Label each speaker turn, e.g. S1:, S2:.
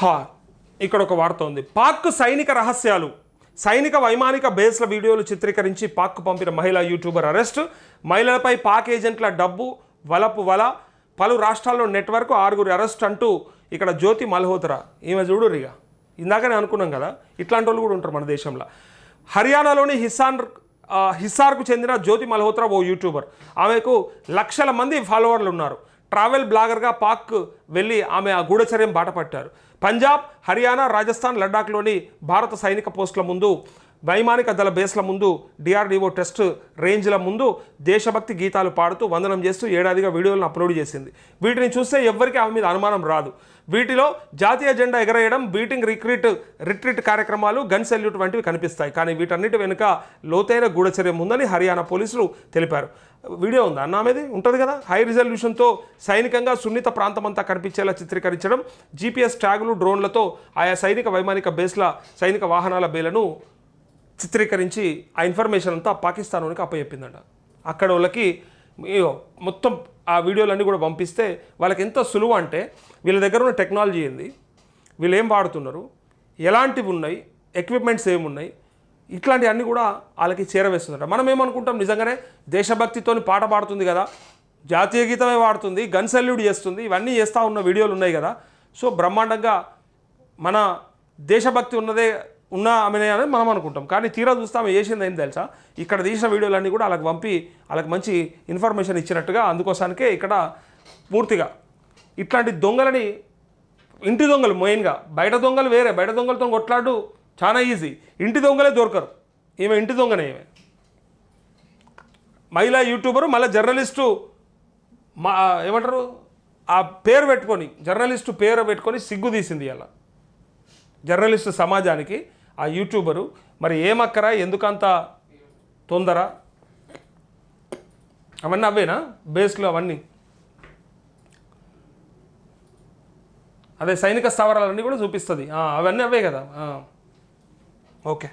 S1: హా ఇక్కడ ఒక వార్త ఉంది. పాక్ సైనిక రహస్యాలు. సైనిక వైమానిక బేస్ల వీడియోలు చిత్రీకరించి పాక్ పంపిన మహిళా యూట్యూబర్ అరెస్ట్. మహిళలపై పాక్ ఏజెంట్ల డబ్బు వలపు వల పలు రాష్ట్రాల్లో నెట్వర్క్ ఆరుగురు అరెస్ట్ అంటూ ఇక్కడ జ్యోతి మల్హోత్రా. ఈమె చూడు ఇందాకనే అనుకున్నాం కదా ఇట్లాంటి వాళ్ళు కూడా ఉంటారు మన దేశంలో. హర్యానాలోని హిసాన్ హిస్సార్కు చెందిన జ్యోతి మల్హోత్రా ఓ యూట్యూబర్. ఆమెకు లక్షల మంది ఫాలోవర్లు ఉన్నారు. ట్రావెల్ బ్లాగర్గా పాక్ వెళ్ళి ఆమె ఆ గూఢచర్యం బాట పట్టారు పంజాబ్ హర్యానా రాజస్థాన్ లడ్డాక్లోని భారత సైనిక పోస్టుల ముందు వైమానిక దళ బేస్ల ముందు డిఆర్డీఓ టెస్ట్ రేంజ్ల ముందు దేశభక్తి గీతాలు పాడుతూ వందనం చేస్తూ ఏడాదిగా వీడియోలను అప్లోడ్ చేసింది. వీటిని చూస్తే ఎవ్వరికీ ఆమె మీద అనుమానం రాదు. వీటిలో జాతీయ జెండా ఎగరేయడం బీటింగ్ రిక్రీట్ రిట్రీట్ కార్యక్రమాలు గన్ సెల్యూట్ వంటివి కనిపిస్తాయి. కానీ వీటన్నిటి వెనుక లోతైన గూఢచర్యం ఉందని హర్యానా పోలీసులు తెలిపారు. వీడియో ఉందా? అన్న ఆమెది ఉంటుంది కదా? హై రిజల్యూషన్తో సైనికంగా సున్నిత ప్రాంతమంతా కనిపించేలా చిత్రీకరించడం జీపీఎస్ ట్యాగులు డ్రోన్లతో ఆయా సైనిక వైమానిక బేస్ల సైనిక వాహనాల బేలను చిత్రీకరించి ఆ ఇన్ఫర్మేషన్ అంతా పాకిస్తాన్ వాళ్ళకి అప్పచెప్పిందంట. అక్కడ వాళ్ళకి మొత్తం ఆ వీడియోలన్నీ కూడా పంపిస్తే వాళ్ళకి ఎంత సులువు అంటే వీళ్ళ దగ్గర ఉన్న టెక్నాలజీ ఏంది? వీళ్ళు ఏం వాడుతున్నారు? ఎలాంటివి ఉన్నాయి? ఎక్విప్మెంట్స్ ఏమున్నాయి? ఇట్లాంటివన్నీ కూడా వాళ్ళకి చేరవేస్తుందట. మనం ఏమనుకుంటాం? నిజంగానే దేశభక్తితోని పాట పాడుతుంది కదా? జాతీయ గీతమే వాడుతుంది గన్ సెల్యూట్ చేస్తుంది ఇవన్నీ చేస్తూ ఉన్న వీడియోలు ఉన్నాయి కదా? సో బ్రహ్మాండంగా మన దేశభక్తి ఉన్నదే ఉన్న ఆమెనే అని మనం అనుకుంటాం. కానీ తీరా చూస్తే ఆమె చేసింది ఏం తెలుసా? ఇక్కడ తీసిన వీడియోలన్నీ కూడా వాళ్ళకి పంపి వాళ్ళకి మంచి ఇన్ఫర్మేషన్ ఇచ్చినట్టుగా అందుకోసానికే ఇక్కడ పూర్తిగా ఇట్లాంటి దొంగలని ఇంటి దొంగలు మెయిన్గా. బయట దొంగలు వేరే బయట దొంగలతో కొట్లాడు చాలా ఈజీ. ఇంటి దొంగలే దొరకరు. ఈమె ఇంటి దొంగనే ఈమె. మహిళా యూట్యూబరు మళ్ళీ జర్నలిస్టు మా ఏమంటారు? ఆ పేరు పెట్టుకొని జర్నలిస్టు పేరు పెట్టుకొని సిగ్గు తీసింది అలా జర్నలిస్టు సమాజానికి ఆ యూట్యూబరు. మరి ఏమక్కరా? ఎందుకంత తొందర? అవన్నీ అవేనా బేస్లు అవన్నీ? అదే సైనిక స్థావరాలన్నీ కూడా చూపిస్తుంది. అవన్నీ అవే కదా? ఓకే.